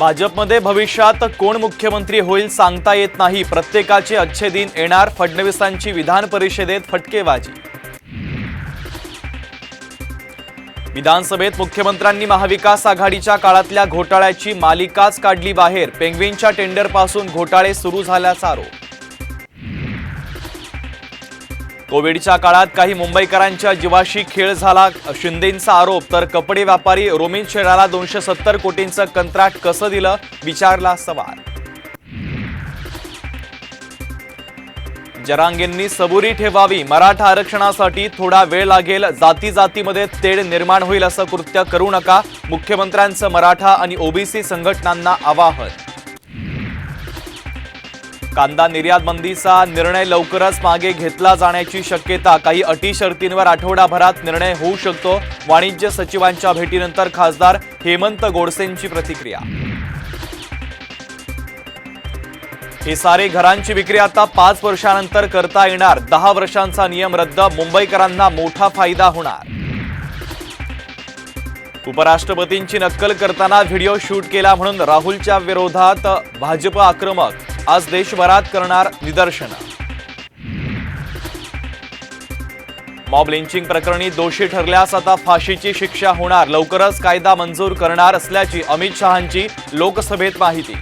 भाजपमध्ये भविष्यात कोण मुख्यमंत्री होईल सांगता येत नाही. प्रत्येकाचे अच्छे दिन येणार. फडणवीसांची विधान परिषदेत फटकेबाजी. विधानसभेत मुख्यमंत्र्यांनी महाविकास आघाडीच्या काळातल्या घोटाळ्याची मालिकाच काढली बाहेर. पेंग्विनच्या टेंडरपासून घोटाळे सुरू झाल्याचा आरोप. कोविडच्या काळात काही मुंबईकरांच्या जीवाशी खेळ झाला. शिंदेंचा आरोप तर कपडे व्यापारी रोमिन शेराला दोनशे सत्तर कोटींचं कंत्राट कसं दिलं? विचारला सवाल. जरांगेंनी सबुरी ठेवावी मराठा आरक्षणासाठी थोडा वेळ लागेल जाती जातीमध्ये तेढ निर्माण होईल असं कृत्य करू नका. मुख्यमंत्र्यांचं मराठा आणि ओबीसी संघटनांना आवाहन. कांदा निर्यात बंदीचा निर्णय लवकरच मागे घेतला जाण्याची शक्यता काही अटी शर्तींवर आठवडाभरात निर्णय होऊ शकतो. वाणिज्य सचिवांच्या भेटीनंतर खासदार हेमंत गोडसेंची प्रतिक्रिया. हे सारे घरांची विक्री आता पाच वर्षानंतर करता येणार. दहा वर्षांचा नियम रद्द. मुंबईकरांना मोठा फायदा होणार. उपराष्ट्रपतींची नक्कल करताना व्हिडिओ शूट केला म्हणून राहुलच्या विरोधात भाजप आक्रमक आज देशभरात करणार निदर्शनं. मॉब लिंचिंग प्रकरणी दोषी ठरल्यास आता फाशीची शिक्षा होणार. लवकरच कायदा मंजूर करणार असल्याची अमित शहांची लोकसभेत माहिती.